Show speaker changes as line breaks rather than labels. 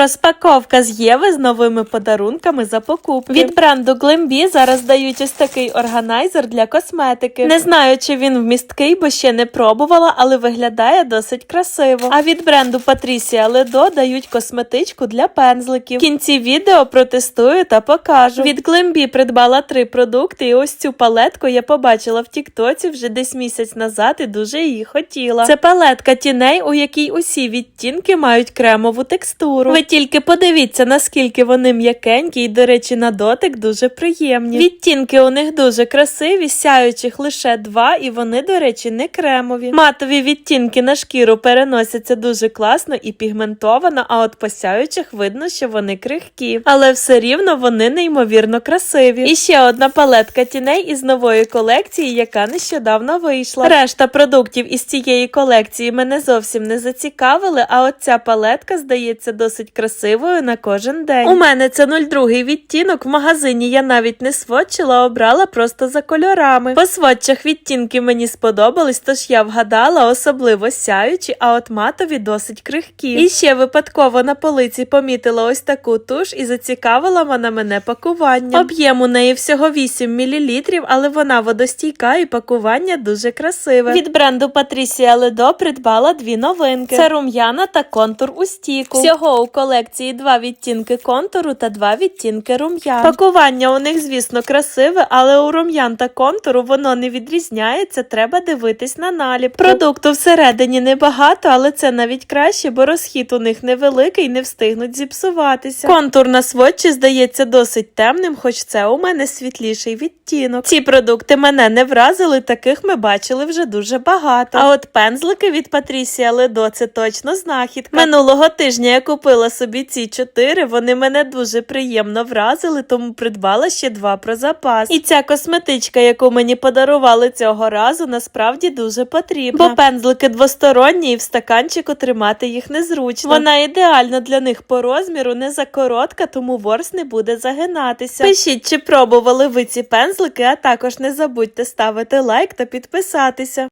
Розпаковка з Єви з новими подарунками за покупки. Від бренду Glambi зараз дають ось такий органайзер для косметики. Не знаю, чи він вмісткий, бо ще не пробувала, але виглядає досить красиво. А від бренду Patricia Ledo дають косметичку для пензликів. В кінці відео протестую та покажу. Від Glambi придбала три продукти, і ось цю палетку я побачила в Тіктоці вже десь місяць назад і дуже її хотіла. Це палетка тіней, у якій усі відтінки мають кремову текстуру. Тільки подивіться, наскільки вони м'якенькі і, до речі, на дотик дуже приємні. Відтінки у них дуже красиві, сяючих лише два, і вони, до речі, не кремові. Матові відтінки на шкіру переносяться дуже класно і пігментовано, а от по сяючих видно, що вони крихкі. Але все рівно вони неймовірно красиві. І ще одна палетка тіней із нової колекції, яка нещодавно вийшла. Решта продуктів із цієї колекції мене зовсім не зацікавили, а от ця палетка здається досить красивою на кожен день. У мене це 02 відтінок. В магазині я навіть не сводчила, обрала просто за кольорами. По сводчах відтінки мені сподобались, тож я вгадала, особливо сяючі, а от матові досить крихкі. І ще випадково на полиці помітила ось таку туш і зацікавила вона мене пакування. Об'єм у неї всього 8 мл, але вона водостійка і пакування дуже красиве. Від бренду Patricia Ledo придбала дві новинки: це рум'яна та контур у стіку. Всього у колекції два відтінки контуру та два відтінки рум'ян. Пакування у них, звісно, красиве, але у рум'ян та контуру воно не відрізняється. Треба дивитись на наліп. Продукту всередині небагато, але це навіть краще, бо розхід у них невеликий, не встигнуть зіпсуватися. Контур на сводчі здається досить темним, хоч це у мене світліший відтінок. Ці продукти мене не вразили, таких ми бачили вже дуже багато. А от пензлики від Patricia Ledo – це точно знахідка. Минулого тижня я купила собі ці чотири. Вони мене дуже приємно вразили, тому придбала ще два про запас. І ця косметичка, яку мені подарували цього разу, насправді дуже потрібна. Бо пензлики двосторонні і в стаканчику тримати їх незручно. Вона ідеальна для них по розміру, не закоротка, тому ворс не буде загинатися. Пишіть, чи пробували ви ці пензлики, а також не забудьте ставити лайк та підписатися.